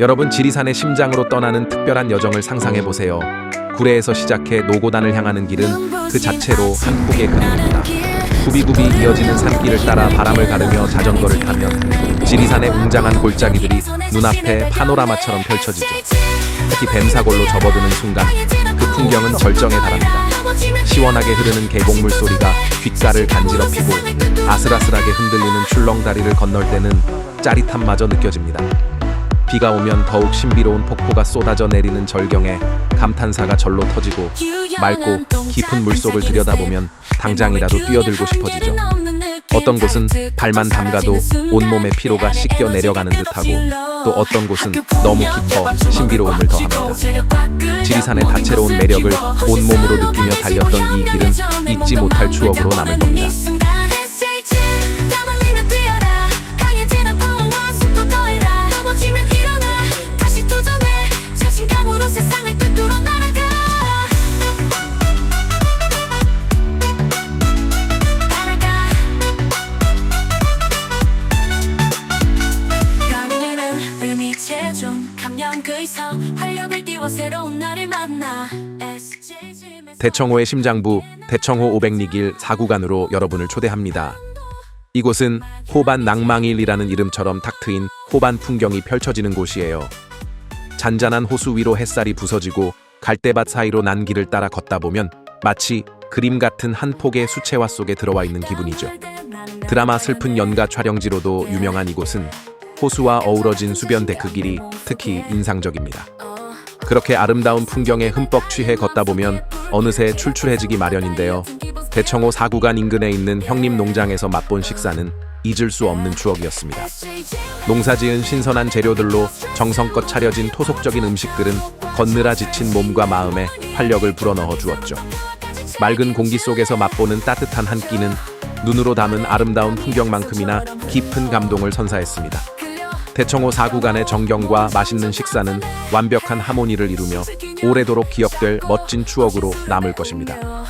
여러분 지리산의 심장으로 떠나는 특별한 여정을 상상해 보세요. 구례에서 시작해 노고단을 향하는 길은 그 자체로 한 폭의 그림입니다. 구비구비 이어지는 산길을 따라 바람을 가르며 자전거를 타면 지리산의 웅장한 골짜기들이 눈앞에 파노라마처럼 펼쳐지죠. 특히 뱀사골로 접어드는 순간 그 풍경은 절정에 달합니다. 시원하게 흐르는 계곡물 소리가 귓가를 간지럽히고 아슬아슬하게 흔들리는 출렁다리를 건널 때는 짜릿함마저 느껴집니다. 비가 오면 더욱 신비로운 폭포가 쏟아져 내리는 절경에 감탄사가 절로 터지고 맑고 깊은 물속을 들여다보면 당장이라도 뛰어들고 싶어지죠. 어떤 곳은 발만 담가도 온몸의 피로가 씻겨 내려가는 듯하고 또 어떤 곳은 너무 깊어 신비로움을 더합니다. 지리산의 다채로운 매력을 온몸으로 느끼며 달렸던 이 길은 잊지 못할 추억으로 남을 겁니다. 그 대청호의 심장부 대청호 500리길 4구간으로 여러분을 초대합니다. 이곳은 호반 낭망일이라는 이름처럼 탁 트인 호반 풍경이 펼쳐지는 곳이에요. 잔잔한 호수 위로 햇살이 부서지고 갈대밭 사이로 난 길을 따라 걷다 보면 마치 그림 같은 한 폭의 수채화 속에 들어와 있는 기분이죠. 드라마 슬픈 연가 촬영지로도 유명한 이곳은 호수와 어우러진 수변 데크 길이 특히 인상적입니다. 그렇게 아름다운 풍경에 흠뻑 취해 걷다 보면 어느새 출출해지기 마련인데요. 대청호 4구간 인근에 있는 형님 농장에서 맛본 식사는 잊을 수 없는 추억이었습니다. 농사지은 신선한 재료들로 정성껏 차려진 토속적인 음식들은 걷느라 지친 몸과 마음에 활력을 불어넣어 주었죠. 맑은 공기 속에서 맛보는 따뜻한 한 끼는 눈으로 담은 아름다운 풍경만큼이나 깊은 감동을 선사했습니다. 대청호 4구간의 정경과 맛있는 식사는 완벽한 하모니를 이루며 오래도록 기억될 멋진 추억으로 남을 것입니다.